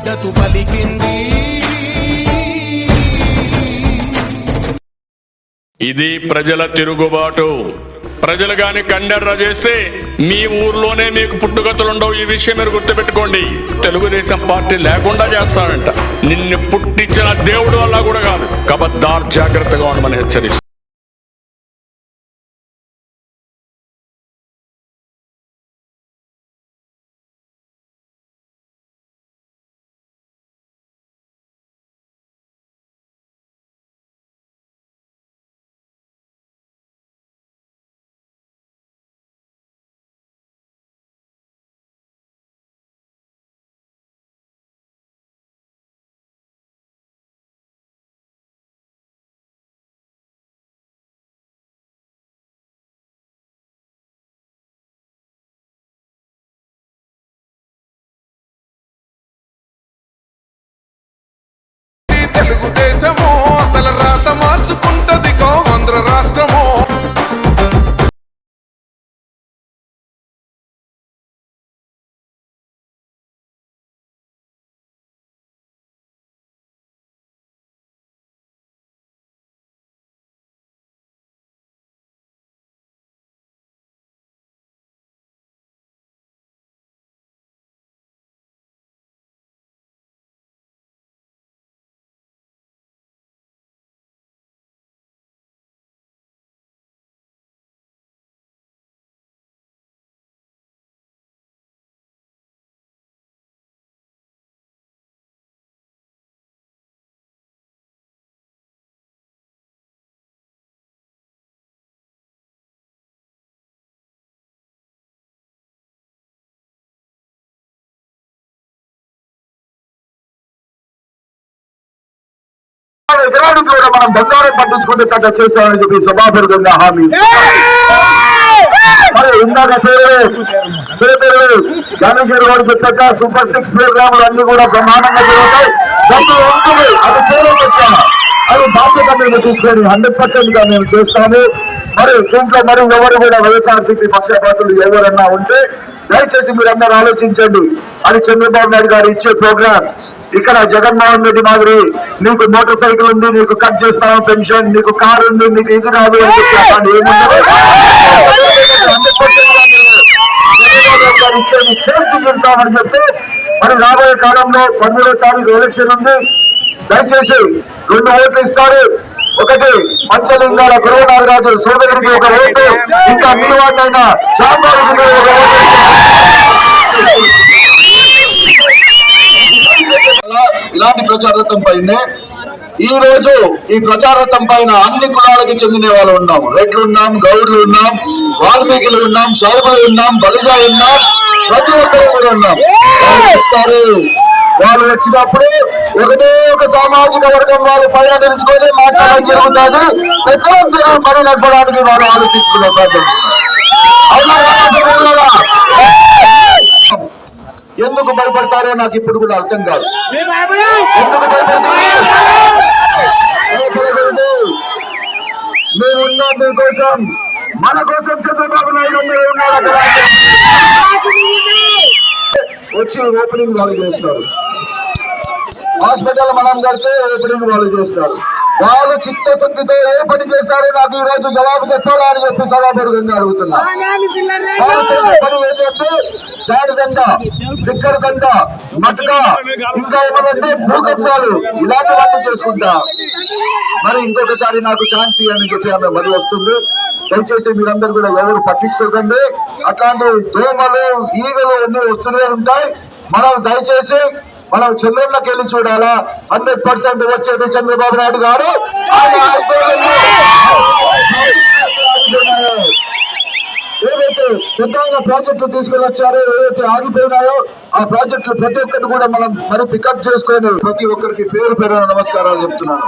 మద్దతు పలికింది. ఇది ప్రజల తిరుగుబాటు. ప్రజలు గాని కండెర్ర చేస్తే మీ ఊర్లోనే మీకు పుట్టుగతులుండవు ఈ విషయం మీరు గుర్తుపెట్టుకోండి. తెలుగుదేశం పార్టీ లేకుండా చేస్తాడంట. నిన్ను పుట్టించిన దేవుడు వల్ల కూడా కాదు. కబద్దార్ జాగ్రత్తగా ఉండమని హెచ్చరిస్తాను తెలుగుదేశము తల రాత మార్చుకో ఎకరానికి కూడా మనం బంగారం పండించుకునేటట్టు చేస్తామని చెప్పి సభాపూర్వకంగా హామీ మరి ఇందాక సోదరుడు గారు చెప్పాక సూపర్ సిక్స్ ప్రోగ్రాములు అన్ని కూడా బ్రహ్మాండంగా జరుగుతాయి. డబ్బు ఉంటుంది అది చేయలేక అది బాధ్యత మీద తీసుకొని హండ్రెడ్ పర్సెంట్గా మేము చేస్తాము. మరి దీంట్లో మరి ఎవరు కూడా వైఎస్ఆర్సీపీ పక్షపాతులు ఎవరన్నా ఉంటే దయచేసి మీరందరూ ఆలోచించండి. అది చంద్రబాబు నాయుడు గారు ఇచ్చే ప్రోగ్రామ్. ఇక్కడ జగన్మోహన్ రెడ్డి మాదిరి నీకు మోటార్ సైకిల్ ఉంది నీకు కట్ చేస్తాము పెన్షన్ నీకు కారు ఉంది నీకు ఇది రాదు అని చెప్పి అలాంటి ఏముండదు. 100% గా మీరు చంద్రబాబు గారు ఇచ్చేది చేసి చెప్తామని చెప్పి మరి రాబోయే కాలంలో పదమూడో తారీఖు ఎలక్షన్ ఉంది. దయచేసి రెండు ఓట్లు ఇస్తారు. ఒకటి పంచలింగాల గురువనాగరాజు సోదరుడికి ఒక ఓటు ఇంకా మీ వాడినైనా సాంబారికి ఒక ఓటు. ఇలాంటి ప్రచారథం పైనే. ఈ రోజు ఈ ప్రచారథం పైన అన్ని కులాలకి చెందిన వాళ్ళు ఉన్నాం. రెడ్లు ఉన్నాం గౌడ్లు ఉన్నాం వాల్మీకులు ఉన్నాం సౌబలు ఉన్నాం బలిజా ఉన్నాం ప్రతి ఒక్కరు కూడా ఉన్నాం. వాళ్ళు వస్తారు. వాళ్ళు వచ్చినప్పుడు ఒకటే ఒక సామాజిక వర్గం వాళ్ళు పైన తెలుసుకొని మాట్లాడడం జరుగుతుంది. పెద్ద పని నడపడానికి వాళ్ళు ఆలోచిస్తున్నారు ప్రజలు. అవునా కాదా? ఎందుకు భయపడతారో నాకు ఇప్పుడు కూడా అర్థం కాదు. మేమున్నాం మీకోసం. మన కోసం చంద్రబాబు నాయుడు అందరూ ఉన్నారు అక్కడ. వచ్చి ఓపెనింగ్ వాళ్ళు చేస్తారు. హాస్పిటల్ మనం కడితే ఓపెనింగ్ వాళ్ళు చేస్తారు. వాళ్ళు చిత్తశుద్ధితో ఏ పని చేశారో నాకు ఈ రోజు జవాబు చెప్పాలా అని చెప్పి సభాపూర్వకంగా అడుగుతున్నా పని ఏంటంటే షాడ్ దండ లిక్కర్ దండ మటక ఇంకా ఏమనంటే భూకబ్జాలు ఇలాంటివన్నీ చేసుకుంటా. మరి ఇంకొకసారి నాకు ఛాన్స్ అని చెప్పి ఆమె మరి వస్తుంది. దయచేసి మీరందరూ కూడా ఎవరు పట్టించుకోకండి. అట్లాంటి దోమలు ఈగలు అన్ని వస్తూనే ఉంటాయి. మనం దయచేసి మనం చంద్రుల్లోకి వెళ్ళి చూడాలా? హండ్రెడ్ పర్సెంట్ వచ్చేది చంద్రబాబు నాయుడు గారు. ఏవైతే పెద్దగా ప్రాజెక్టులు తీసుకుని వచ్చారో ఏవైతే ఆగిపోయినాయో ఆ ప్రాజెక్టులు ప్రతి ఒక్కటి కూడా మనం మరి పికప్ చేసుకొని ప్రతి ఒక్కరికి పేరు పేరు నమస్కారాలు చెప్తున్నాను